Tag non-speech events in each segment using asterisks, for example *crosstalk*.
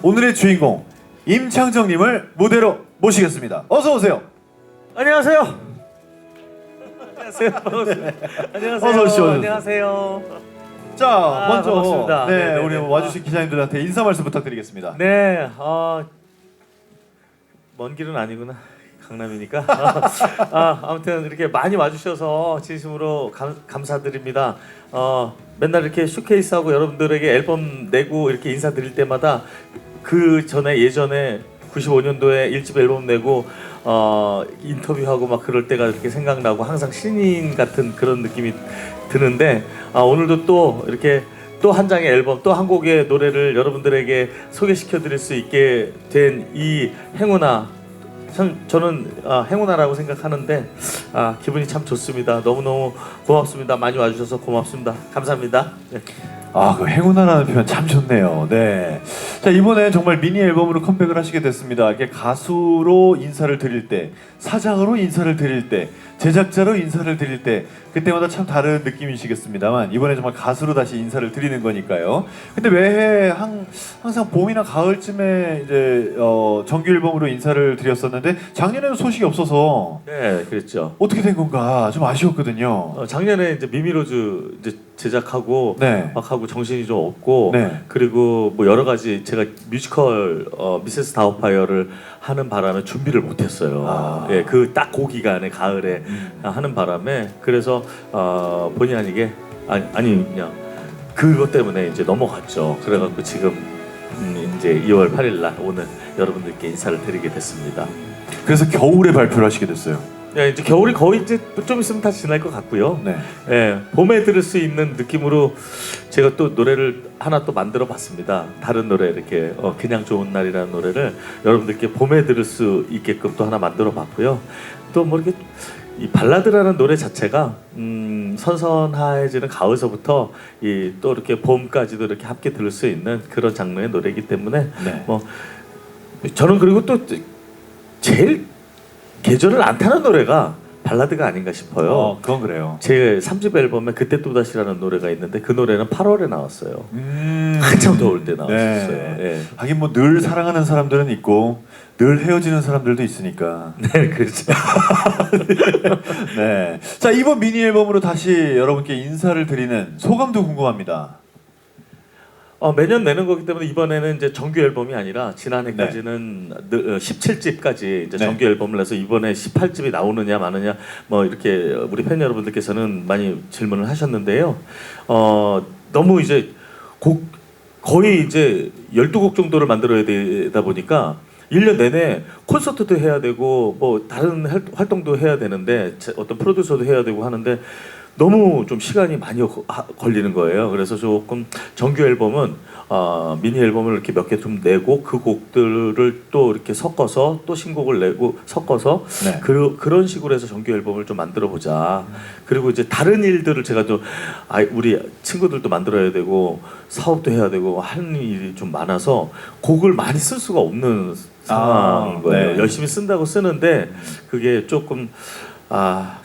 오늘의 주인공 임창정님을 무대로 모시겠습니다. 어서 오세요. 안녕하세요. 안녕하세요. 반갑습니다. 안녕하세요. 어서 오십시오. 안녕하세요. 자, 아, 먼저 반갑습니다. 네, 네, 네, 우리 네. 와주신 기자님들한테 인사 말씀 부탁드리겠습니다. 네, 어, 먼 길은 아니구나. 강남이니까. *laughs* 아, 아무튼 이렇게 많이 와주셔서 진심으로 감, 감사드립니다. 어, 맨날 이렇게 쇼케이스하고 여러분들에게 앨범 내고 이렇게 인사드릴 때마다 그 전에 예전에 95년도에 1집 앨범 내고 어, 인터뷰하고 막 그럴 때가 이렇게 생각나고 항상 신인 같은 그런 느낌이 드는데 아, 오늘도 또 이렇게 또 한 장의 앨범 또 한 곡의 노래를 여러분들에게 소개시켜 드릴 수 있게 된 이 행운아 참 저는 아, 행운아라고 생각하는데 아, 기분이 참 좋습니다. 너무너무 고맙습니다. 많이 와주셔서 고맙습니다. 감사합니다. 네. 아, 그 행운아라는 표현 참 좋네요. 네. 자, 이번에 정말 미니 앨범으로 컴백을 하시게 됐습니다. 이게 가수로 인사를 드릴 때, 사장으로 인사를 드릴 때, 제작자로 인사를 드릴 때, 그때마다 참 다른 느낌이시겠습니다만, 이번에 정말 가수로 다시 인사를 드리는 거니까요. 근데 매해 항, 항상 봄이나 가을쯤에 이제 어, 정규 앨범으로 인사를 드렸었는데, 작년에는 소식이 없어서 네, 그랬죠. 어떻게 된 건가 좀 아쉬웠거든요. 어, 작년에 이제 미미로즈 이제 제작하고 네. 막 하고 정신이 좀 없고 네. 그리고 뭐 여러 가지 제가 뮤지컬 어, 미세스 다우파이어를 하는 바람에 준비를 못했어요. 아. 예, 그 딱 그 기간에 가을에 하는 바람에 그래서 어, 본의 아니게 아니, 아니 그냥 그것 때문에 이제 넘어갔죠. 그래갖고 지금 음, 이제 2월 8일 날 오늘 여러분들께 인사를 드리게 됐습니다. 그래서 겨울에 발표를 하시게 됐어요. 예, 이제 겨울이 거의 이제 좀 있으면 다 지날 것 같고요. 네. 예, 봄에 들을 수 있는 느낌으로 제가 또 노래를 하나 또 만들어 봤습니다. 다른 노래 이렇게 어, 그냥 좋은 날이라는 노래를 여러분들께 봄에 들을 수 있게끔 또 하나 만들어 봤고요. 또 뭐 이렇게 이 발라드라는 노래 자체가 음, 선선해지는 가을서부터 이 또 이렇게 봄까지도 이렇게 함께 들을 수 있는 그런 장르의 노래이기 때문에 네. 뭐 저는 그리고 또 제일 계절을 안 타는 노래가 발라드가 아닌가 싶어요. 어, 그건 그래요. 제 3집 앨범에 그때 또 다시라는 노래가 있는데 그 노래는 8월에 나왔어요. 음. 한참 더울 때 나왔었어요. 네. 예. 하긴 뭐 늘 사랑하는 사람들은 있고 늘 헤어지는 사람들도 있으니까. *laughs* 네, 그렇죠. *laughs* 네. 자 이번 미니 앨범으로 다시 여러분께 인사를 드리는 소감도 궁금합니다. 어, 매년 내는 거기 때문에 이번에는 이제 정규 앨범이 아니라 지난해까지는 17집까지 이제 네. 정규 앨범을 내서 이번에 18집이 나오느냐 마느냐 뭐 이렇게 우리 팬 여러분들께서는 많이 질문을 하셨는데요. 어, 너무 이제 곡 거의 이제 12곡 정도를 만들어야 되다 보니까 1년 내내 콘서트도 해야 되고 뭐 다른 활- 활동도 해야 되는데 제- 어떤 프로듀서도 해야 되고 하는데 너무 좀 시간이 많이 거- 하- 걸리는 거예요. 그래서 조금 정규 앨범은 어, 미니 앨범을 이렇게 몇 개 좀 내고 그 곡들을 또 이렇게 섞어서 또 신곡을 내고 섞어서 네. 그, 그런 식으로 해서 정규 앨범을 좀 만들어 보자. 그리고 이제 다른 일들을 제가 좀 아, 우리 친구들도 만들어야 되고 사업도 해야 되고 하는 일이 좀 많아서 곡을 많이 쓸 수가 없는 상황인 아, 거예요. 네. 열심히 쓴다고 쓰는데 그게 조금 아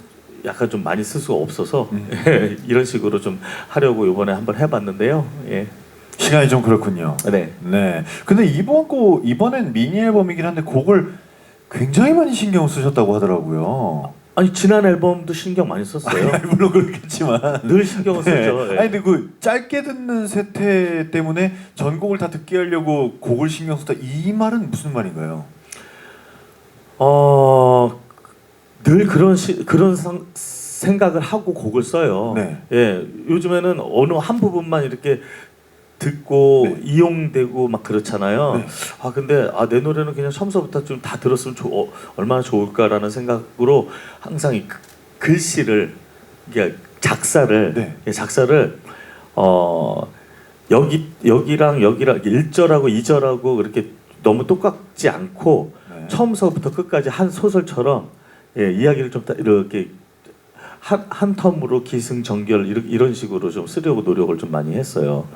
약간 좀 많이 쓸 수가 없어서 음. *laughs* 이런 식으로 좀 하려고 이번에 한번 해봤는데요. 예. 시간이 좀 그렇군요. 네. 네. 근데 이번 곡 이번엔 미니 앨범이긴 한데 곡을 굉장히 많이 신경 쓰셨다고 하더라고요. 아니 지난 앨범도 신경 많이 썼어요. 아니, 물론 그렇겠지만. 늘 신경을 쓰죠. 네. 예. 아니 근데 그 짧게 듣는 세태 때문에 전곡을 다 듣게 하려고 곡을 신경 썼다 이 말은 무슨 말인가요? 어, 늘 그런 시, 그런 상, 생각을 하고 곡을 써요. 네. 예, 요즘에는 어느 한 부분만 이렇게 듣고 네. 이용되고 막 그렇잖아요. 네. 아 근데 아 내 노래는 그냥 처음부터 좀 다 들었으면 좋, 어, 얼마나 좋을까라는 생각으로 항상 이 글- 글씨를 이게 작사를 네. 예, 작사를 어 여기 여기랑 여기랑 일절하고이절하고 그렇게 너무 똑같지 않고 네. 처음서부터 끝까지 한 소설처럼 예, 이야기를 좀다 이렇게 한, 한 텀으로 기승전결 이런, 이런 식으로 좀 쓰려고 노력을 좀 많이 했어요.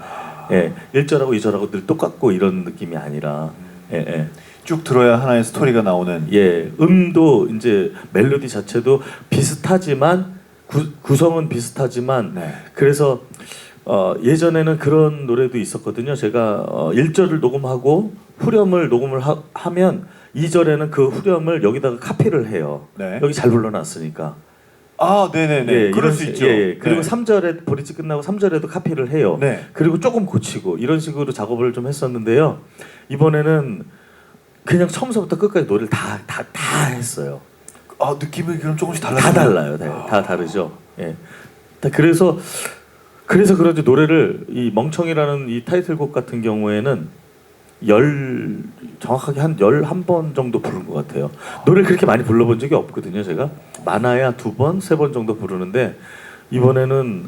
예, 1절하고 2절하고 늘 똑같고 이런 느낌이 아니라 예, 예. 쭉 들어야 하나의 스토리가 나오는. 예, 음도 이제 멜로디 자체도 비슷하지만 구, 구성은 비슷하지만 네. 그래서 어, 예전에는 그런 노래도 있었거든요. 제가 어, 1절을 녹음하고 후렴을 녹음을 하, 하면 2절에는 그 후렴을 여기다가 카피를 해요. 네. 여기 잘 불러놨으니까. 아, 네네네. 예, 그럴 이런 수 식- 있죠. 예, 예. 그리고 네. 3절에 브릿지 끝나고 3절에도 카피를 해요. 네. 그리고 조금 고치고 이런 식으로 작업을 좀 했었는데요. 이번에는 그냥 처음서부터 끝까지 노래를 다 다 다 했어요. 아, 느낌이 그럼 조금씩 달라요. 다 달라요. 다, 다 다르죠. 예. 다 그래서 그래서 그런지 노래를 이 멍청이라는 이 타이틀곡 같은 경우에는 열 정확하게 한 열한 번 정도 부른 것 같아요. 노래를 그렇게 많이 불러본 적이 없거든요. 제가 많아야 두 번, 세 번 정도 부르는데 이번에는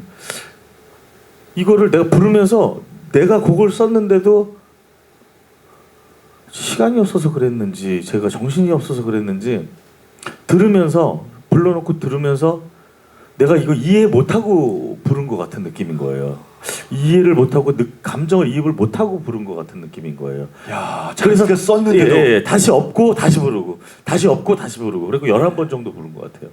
이거를 내가 부르면서 내가 곡을 썼는데도 시간이 없어서 그랬는지 제가 정신이 없어서 그랬는지 들으면서 불러놓고 들으면서 내가 이거 이해 못하고 부른 것 같은 느낌인 거예요. 이해를 못하고 느- 감정을 이입을 못하고 부른 것 같은 느낌인 거예요. 야, 그래서 그래서 썼는데도 예, 예, 다시 업고 다시 부르고 다시 업고 다시 부르고 그리고 11번 정도 부른 것 같아요.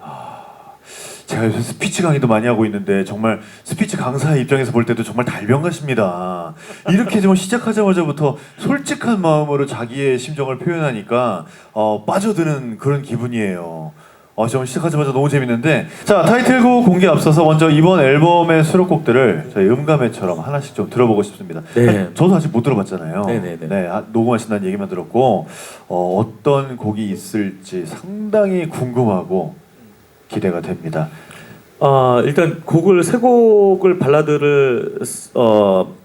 제가 요새 스피치 강의도 많이 하고 있는데 정말 스피치 강사 입장에서 볼 때도 정말 달병가십니다. 이렇게 좀 시작하자마자부터 솔직한 마음으로 자기의 심정을 표현하니까 어, 빠져드는 그런 기분이에요. 어, 정말 시작하자마자 너무 재밌는데 자 타이틀곡 공개 앞서서 먼저 이번 앨범의 수록곡들을 저희 음감회처럼 하나씩 좀 들어보고 싶습니다. 네. 사실 저도 아직 못 들어봤잖아요. 네네네. 네, 아, 녹음하신다는 얘기만 들었고 어, 어떤 곡이 있을지 상당히 궁금하고 기대가 됩니다. 아 일단 곡을 세 곡을 발라드를 어,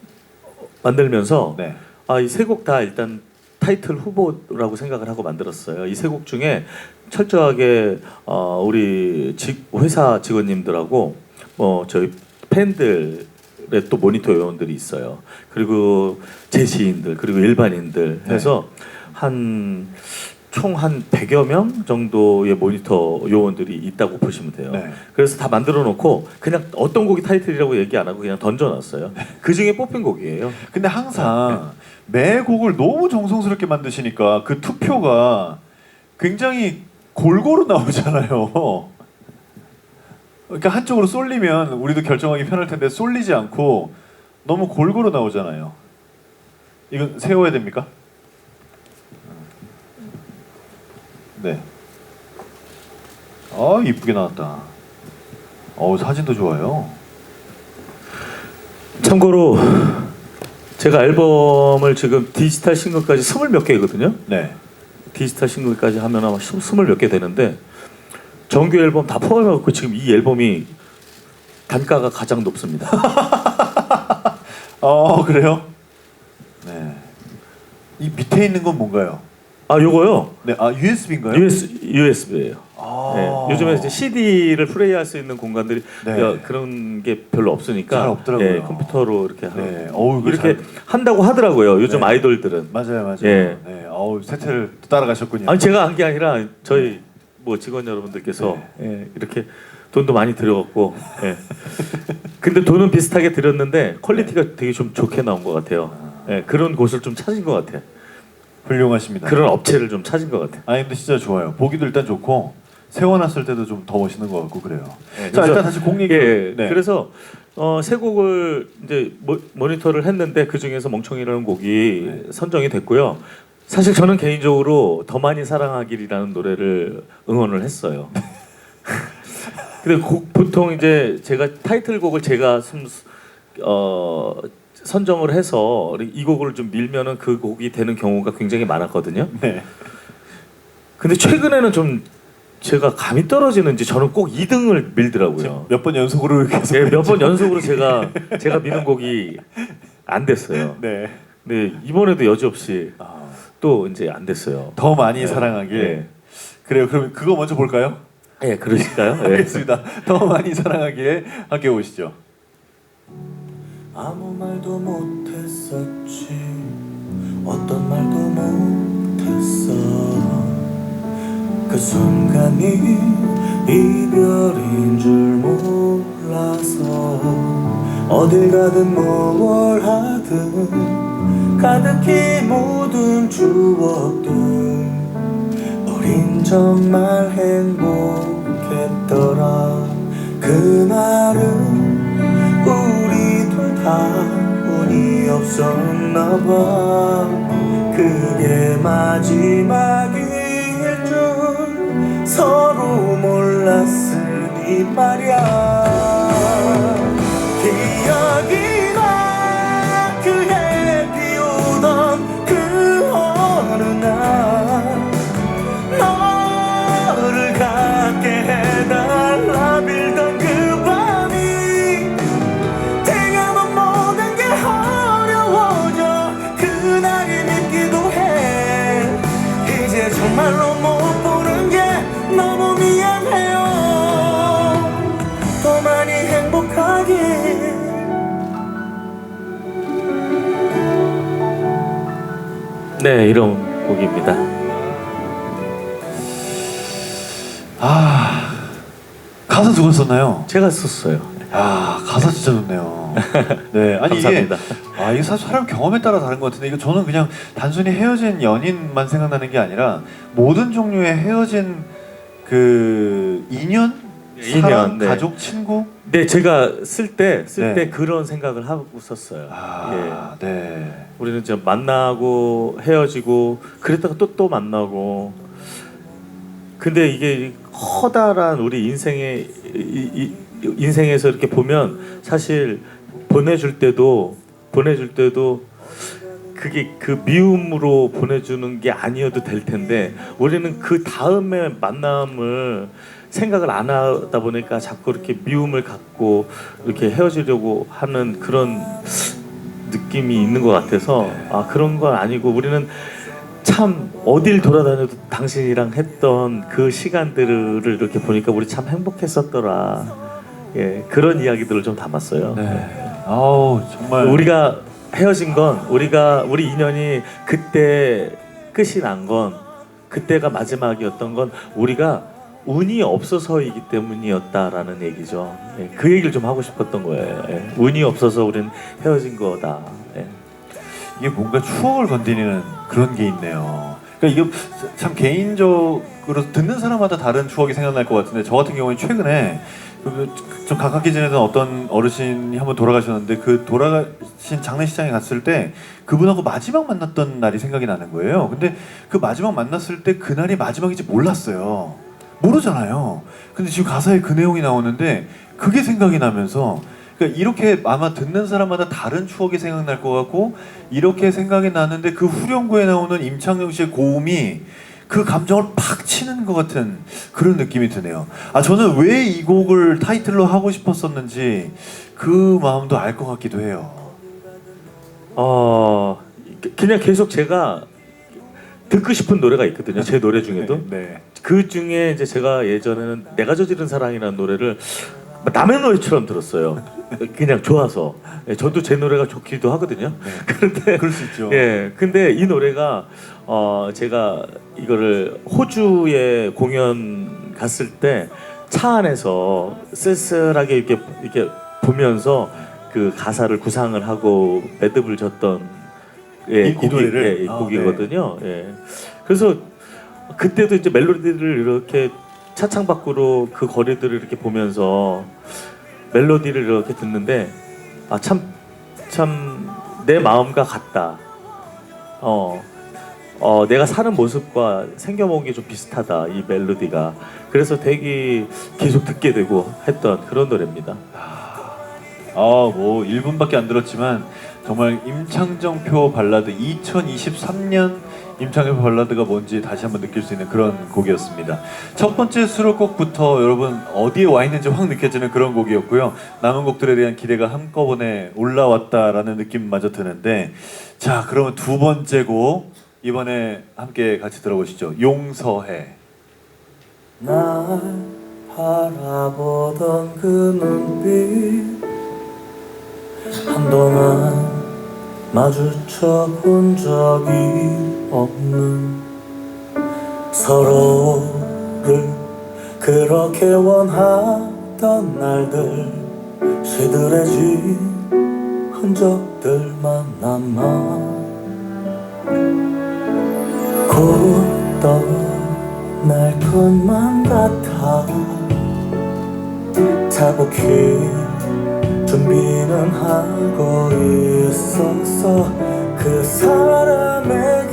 만들면서 네. 아 이 세 곡 다 일단 타이틀 후보라고 생각을 하고 만들었어요. 이 세 곡 중에 철저하게 어, 우리 직, 회사 직원님들하고 뭐 저희 팬들의 또 모니터 요원들이 있어요. 그리고 제 시인들 그리고 일반인들 네. 해서 한 총 한 100여 명 정도의 모니터 요원들이 있다고 보시면 돼요. 네. 그래서 다 만들어 놓고 그냥 어떤 곡이 타이틀이라고 얘기 안 하고 그냥 던져 놨어요. 그 중에 뽑힌 곡이에요. 근데 항상 매 곡을 너무 정성스럽게 만드시니까 그 투표가 굉장히 골고루 나오잖아요. 그러니까 한쪽으로 쏠리면 우리도 결정하기 편할 텐데 쏠리지 않고 너무 골고루 나오잖아요. 이건 세워야 됩니까? 네. 아 이쁘게 나왔다. 어 사진도 좋아요. 참고로 제가 앨범을 지금 디지털 싱글까지 스물 몇 개거든요. 네. 디지털 싱글까지 하면 아마 스- 스물 몇 개 되는데 정규 앨범 다 포함해갖고 지금 이 앨범이 단가가 가장 높습니다. *laughs* 어 그래요? 네. 이 밑에 있는 건 뭔가요? 아 요거요 네, 아 USB인가요? US USB예요. 아. 네, 요즘에 이제 CD를 플레이할 수 있는 공간들이 네. 야, 그런 게 별로 없으니까 잘 없더라고요. 예, 컴퓨터로 이렇게 하고 네, 어우 이거 이렇게 잘- 한다고 하더라고요. 요즘 네. 아이돌들은. 맞아요, 맞아요. 예. 네, 어우 세태를 또 따라가셨군요. 아니 제가 한 게 아니라 저희 뭐 직원 여러분들께서 네. 예, 이렇게 돈도 많이 들여갖고 예. 근데 돈은 비슷하게 들였는데 퀄리티가 네. 되게 좀 좋게 나온 것 같아요. 예, 그런 곳을 좀 찾은 것 같아요. 훌륭하십니다. 그런 업체를 좀 찾은 것 같아요. 아니 근데 진짜 좋아요. 보기도 일단 좋고 세워놨을 때도 좀 더 멋있는 것 같고 그래요. 예, 자 그래서- 일단 다시 공 얘기. 예, 네. 그래서 어, 세 곡을 이제 모, 모니터를 했는데 그 중에서 멍청이라는 곡이 네. 선정이 됐고요. 사실 저는 개인적으로 더 많이 사랑하길이라는 노래를 응원을 했어요. *laughs* 근데 곡, 보통 이제 제가 타이틀곡을 제가 숨, 어, 선정을 해서 이 곡을 좀 밀면은 그 곡이 되는 경우가 굉장히 많았거든요. 네. 근데 최근에는 좀 제가 감이 떨어지는지 저는 꼭 2등을 밀더라고요. 몇 번 연속으로 이렇게 해서 예, 몇번 연속으로 제가 *laughs* 제가 미는 곡이 안 됐어요. 네. 근데 이번에도 여지없이 아, 또 이제 안 됐어요. 더 많이 네. 사랑하길. 네. 그래요. 그럼 그거 먼저 볼까요? 예, 그러실까요? 예. *laughs* 알겠습니다. 더 많이 사랑하길 함께 오시죠. 아무 말도 못했었지. 어떤 말도 못했어. 그 순간이 이별인 줄 몰라서 어딜 가든 뭘 하든 가득히 모든 추억들 우린 정말 행복했더라. 그날은 운이 없었나 봐. 그게 마지막일 줄 서로 몰랐으니 말야. 기억이 네, 이런 곡입니다. 아 가사 누가 썼나요? 제가 썼어요. 아 가사 진짜 좋네요. *laughs* 네, 아니 감사합니다. 이게 아 이게 사실 사람 경험에 따라 다른 것 같은데 이거 저는 그냥 단순히 헤어진 연인만 생각나는 게 아니라 모든 종류의 헤어진 그 인연, 네, 사람, 인연, 네. 가족, 친구. 네, 제가 쓸 때 쓸 때 네. 그런 생각을 하고 썼어요. 예. 아, 네. 우리는 좀 만나고 헤어지고 그랬다가 또 또 만나고 근데 이게 커다란 우리 인생의 이, 이, 인생에서 이렇게 보면 사실 보내줄 때도 보내줄 때도 그게 그 미움으로 보내주는 게 아니어도 될 텐데 우리는 그 다음에 만남을 생각을 안 하다 보니까 자꾸 이렇게 미움을 갖고 이렇게 헤어지려고 하는 그런 느낌이 있는 것 같아서 아 그런 건 아니고 우리는 참 어딜 돌아다녀도 당신이랑 했던 그 시간들을 이렇게 보니까 우리 참 행복했었더라 예 그런 이야기들을 좀 담았어요. 네. 아우 정말 우리가 헤어진 건 우리가 우리 인연이 그때 끝이 난 건 그때가 마지막이었던 건 우리가 운이 없어서이기 때문이었다라는 얘기죠. 예, 그 얘기를 좀 하고 싶었던 거예요. 예, 운이 없어서 우린 헤어진 거다. 예. 이게 뭔가 추억을 건드리는 그런 게 있네요. 그러니까 이게 참 개인적으로 듣는 사람마다 다른 추억이 생각날 것 같은데 저 같은 경우는 최근에 그좀 가깝게 지내던 어떤 어르신이 한번 돌아가셨는데 그 돌아가신 장례식장에 갔을 때 그분하고 마지막 만났던 날이 생각이 나는 거예요. 근데 그 마지막 만났을 때 그날이 마지막인지 몰랐어요. 모르잖아요. 근데 지금 가사에 그 내용이 나오는데 그게 생각이 나면서 그러니까 이렇게 아마 듣는 사람마다 다른 추억이 생각날 것 같고 이렇게 생각이 나는데 그 후렴구에 나오는 임창정 씨의 고음이 그 감정을 팍 치는 것 같은 그런 느낌이 드네요. 아 저는 왜 이 곡을 타이틀로 하고 싶었었는지 그 마음도 알 것 같기도 해요. 어 그냥 계속 제가 듣고 싶은 노래가 있거든요. 제 노래 중에도 네. 그 중에 이제 제가 예전에는 내가 저지른 사랑이라는 노래를 남의 노래처럼 들었어요. *laughs* 그냥 좋아서. 예, 저도 제 노래가 좋기도 하거든요. *laughs* 그런데 그럴 수 있죠. 예, 근데 이 노래가 어 제가 이거를 호주에 공연 갔을 때 차 안에서 쓸쓸하게 이렇게 이렇게 보면서 그 가사를 구상을 하고 매듭을 졌던 예, 이- 이 곡이, 노래를? 예, 이 아, 곡이거든요. 예. 그래서 그때도 이제 멜로디를 이렇게 차창 밖으로 그 거리들을 이렇게 보면서 멜로디를 이렇게 듣는데 아 참 참 내 마음과 같다. 어, 어 내가 사는 모습과 생겨먹은 게 좀 비슷하다 이 멜로디가. 그래서 되게 계속 듣게 되고 했던 그런 노래입니다. 아뭐 1분밖에 안 들었지만 정말 임창정표 발라드 2023년 임창정표 발라드가 뭔지 다시 한번 느낄 수 있는 그런 곡이었습니다. 첫 번째 수록곡부터 여러분 어디에 와 있는지 확 느껴지는 그런 곡이었고요. 남은 곡들에 대한 기대가 한꺼번에 올라왔다라는 느낌마저 드는데 자 그러면 두 번째 곡 이번에 함께 같이 들어보시죠. 용서해. 날 바라보던 그 눈빛 한동안 마주쳐 본 적이 없는 서로를 그렇게 원하던 날들 시들해진 흔적들만 남아 곧 떠날 것만 같아 자복히 좀 비난하고 있었어. 그 사람에게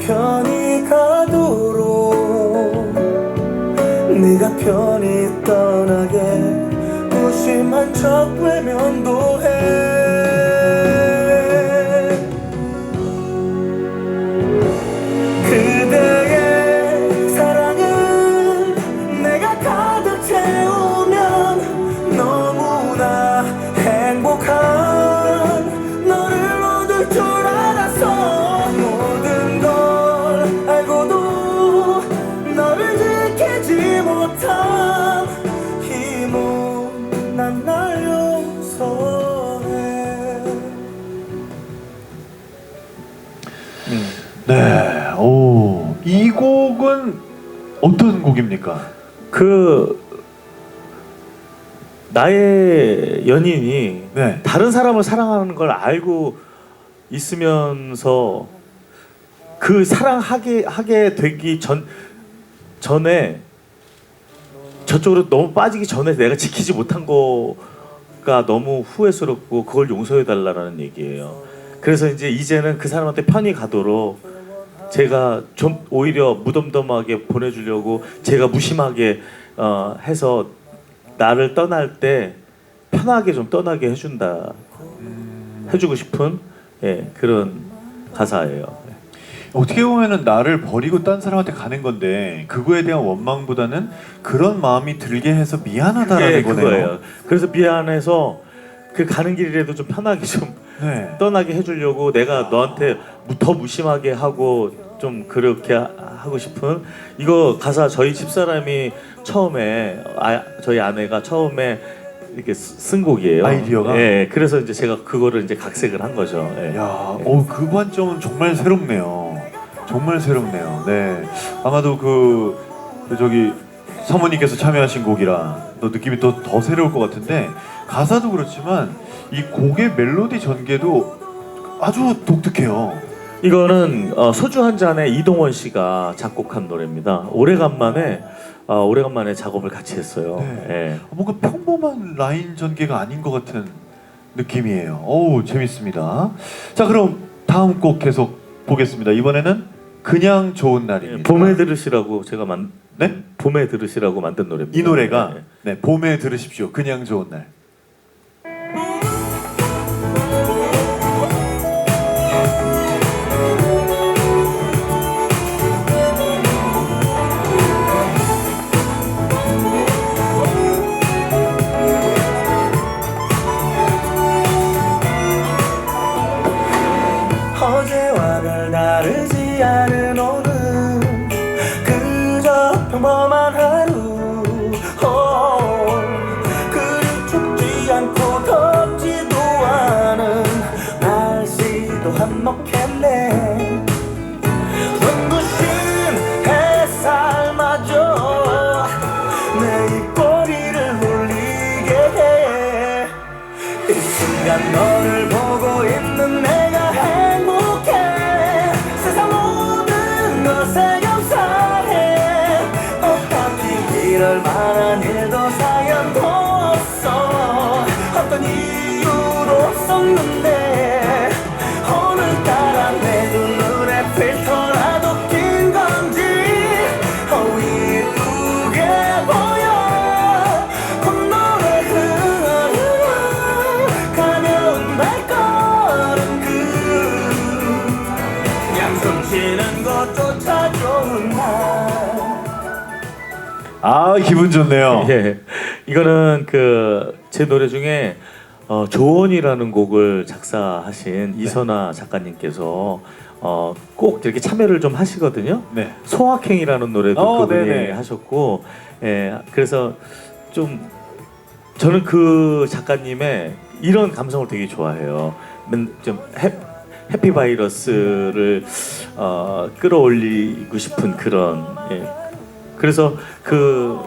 편히 가도록. 네가 편히 떠나게 무심한 척 외면도 곡입니까? 그 나의 연인이 네. 다른 사람을 사랑하는 걸 알고 있으면서 그 사랑하게 하게 되기 전 전에 저쪽으로 너무 빠지기 전에 내가 지키지 못한 거가 너무 후회스럽고 그걸 용서해 달라라는 얘기예요. 그래서 이제 이제는 그 사람한테 편히 가도록 제가 좀 오히려 무덤덤하게 보내주려고 제가 무심하게 어, 해서 나를 떠날 때 편하게 좀 떠나게 해준다 해주고 싶은 예, 그런 가사예요. 어떻게 보면은 나를 버리고 딴 사람한테 가는 건데 그거에 대한 원망보다는 그런 마음이 들게 해서 미안하다라는 그게 거네요. 그거예요. 그래서 미안해서 그 가는 길이라도 좀 편하게 좀 네. 떠나게 해주려고 내가 너한테 무- 더 무심하게 하고 좀 그렇게 하- 하고 싶은 이거 가사 저희 집사람이 처음에 아, 저희 아내가 처음에 이렇게 쓰- 쓴 곡이에요. 아이디어가? 예, 그래서 이제 제가 그거를 이제 각색을 한 거죠. 예. 야, 어, 그 관점은 정말 새롭네요. 정말 새롭네요. 네. 아마도 그, 그 저기 사모님께서 참여하신 곡이라 또 느낌이 또 더 새로울 것 같은데 가사도 그렇지만 이 곡의 멜로디 전개도 아주 독특해요. 이거는 어, 소주 한 잔에 이동원 씨가 작곡한 노래입니다. 오래간만에 어, 오래간만에 작업을 같이 했어요. 네. 예. 뭔가 평범한 라인 전개가 아닌 것 같은 느낌이에요. 어우 재밌습니다. 자 그럼 다음 곡 계속 보겠습니다. 이번에는 그냥 좋은 날입니다. 예, 봄에 들으시라고 제가 만 네? 봄에 들으시라고 만든 노래입니다. 이 노래가 예. 네, 봄에 들으십시오. 그냥 좋은 날. 아 기분 좋네요. *laughs* 예. 이거는 그 제 노래 중에 어, 조언이라는 곡을 작사하신 이선아 작가님께서 어, 꼭 이렇게 참여를 좀 하시거든요. 네. 소확행이라는 노래도 어, 그분이 네네. 하셨고, 예, 그래서 좀 저는 그 작가님의 이런 감성을 되게 좋아해요. 맨- 좀 해, 해피 바이러스를 어, 끌어올리고 싶은 그런. 예. 그래서 그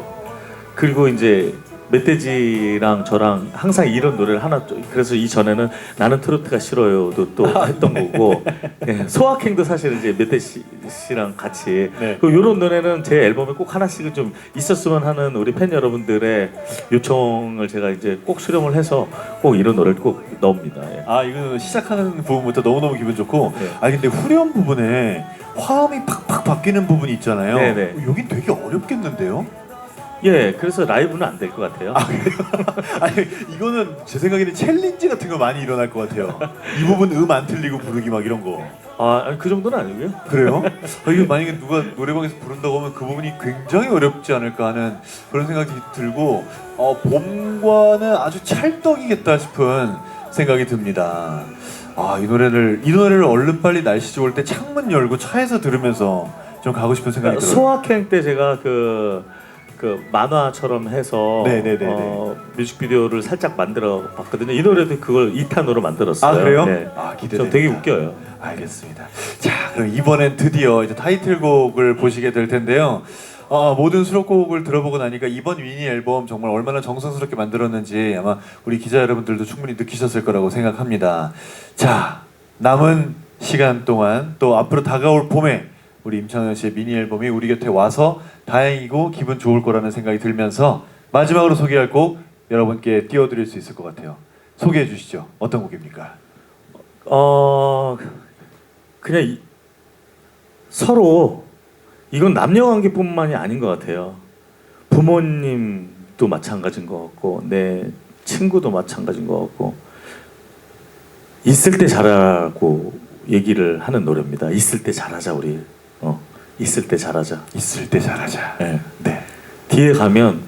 그리고 이제 멧돼지랑 저랑 항상 이런 노래를 하나 또- 그래서 이 전에는 나는 트로트가 싫어요도 또 했던 거고 예, 소확행도 사실은 이제 멧돼지 씨랑 같이 네. 그 이런 노래는 제 앨범에 꼭 하나씩은 좀 있었으면 하는 우리 팬 여러분들의 요청을 제가 이제 꼭 수렴을 해서 꼭 이런 노래를 꼭 넣습니다. 예. 아 이거 시작하는 부분부터 너무 너무 기분 좋고. 네. 아 근데 후렴 부분에 화음이 팍팍 바뀌는 부분이 있잖아요. 네네. 여긴 되게 어렵겠는데요? 예, 그래서 라이브는 안 될 것 같아요. *laughs* 아니 이거는 제 생각에는 챌린지 같은 거 많이 일어날 것 같아요. 이 부분 음 안 틀리고 부르기 막 이런 거. 아, 아니, 그 정도는 아니고요. 그래요? *laughs* 아, 이게 만약에 누가 노래방에서 부른다고 하면 그 부분이 굉장히 어렵지 않을까 하는 그런 생각이 들고 어, 봄과는 아주 찰떡이겠다 싶은 생각이 듭니다. 아, 이 노래를 이 노래를 얼른 빨리 날씨 좋을 때 창문 열고 차에서 들으면서 좀 가고 싶은 생각이 들어요. 소확행 때 제가 그, 그 만화처럼 해서 네네네네. 어, 뮤직비디오를 살짝 만들어 봤거든요. 이 노래도 그걸 2탄으로 만들었어요. 아, 그래요? 네. 아, 저 기대됩니다. 되게 웃겨요. 알겠습니다. 자, 그럼 이번엔 드디어 이제 타이틀곡을 보시게 될 텐데요. 어, 모든 수록곡을 들어보고 나니까 이번 미니 앨범 정말 얼마나 정성스럽게 만들었는지 아마 우리 기자 여러분들도 충분히 느끼셨을 거라고 생각합니다. 자, 남은 시간 동안 또 앞으로 다가올 봄에 우리 임창현 씨의 미니 앨범이 우리 곁에 와서 다행이고 기분 좋을 거라는 생각이 들면서 마지막으로 소개할 곡 여러분께 띄워드릴 수 있을 것 같아요. 소개해 주시죠. 어떤 곡입니까? 어 그냥 이- 서로 이건 남녀 관계뿐만이 아닌 것 같아요. 부모님도 마찬가지인 것 같고 내 친구도 마찬가지인 것 같고 있을 때 잘하라고 얘기를 하는 노래입니다. 있을 때 잘하자 우리. 어 있을 때 잘하자. 있을 때 잘하자. 예. 네. 뒤에 가면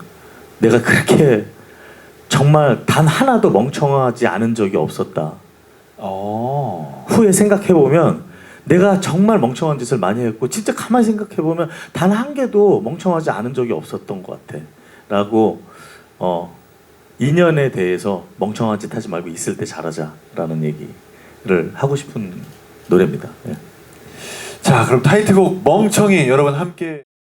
내가 그렇게 정말 단 하나도 멍청하지 않은 적이 없었다. 어. 후에 생각해 보면 내가 정말 멍청한 짓을 많이 했고 진짜 가만히 생각해 보면 단 한 개도 멍청하지 않은 적이 없었던 것 같아.라고 어 인연에 대해서 멍청한 짓 하지 말고 있을 때 잘하자라는 얘기를 하고 싶은 노래입니다. 예. 자, 그럼 타이틀곡 멍청이 여러분 함께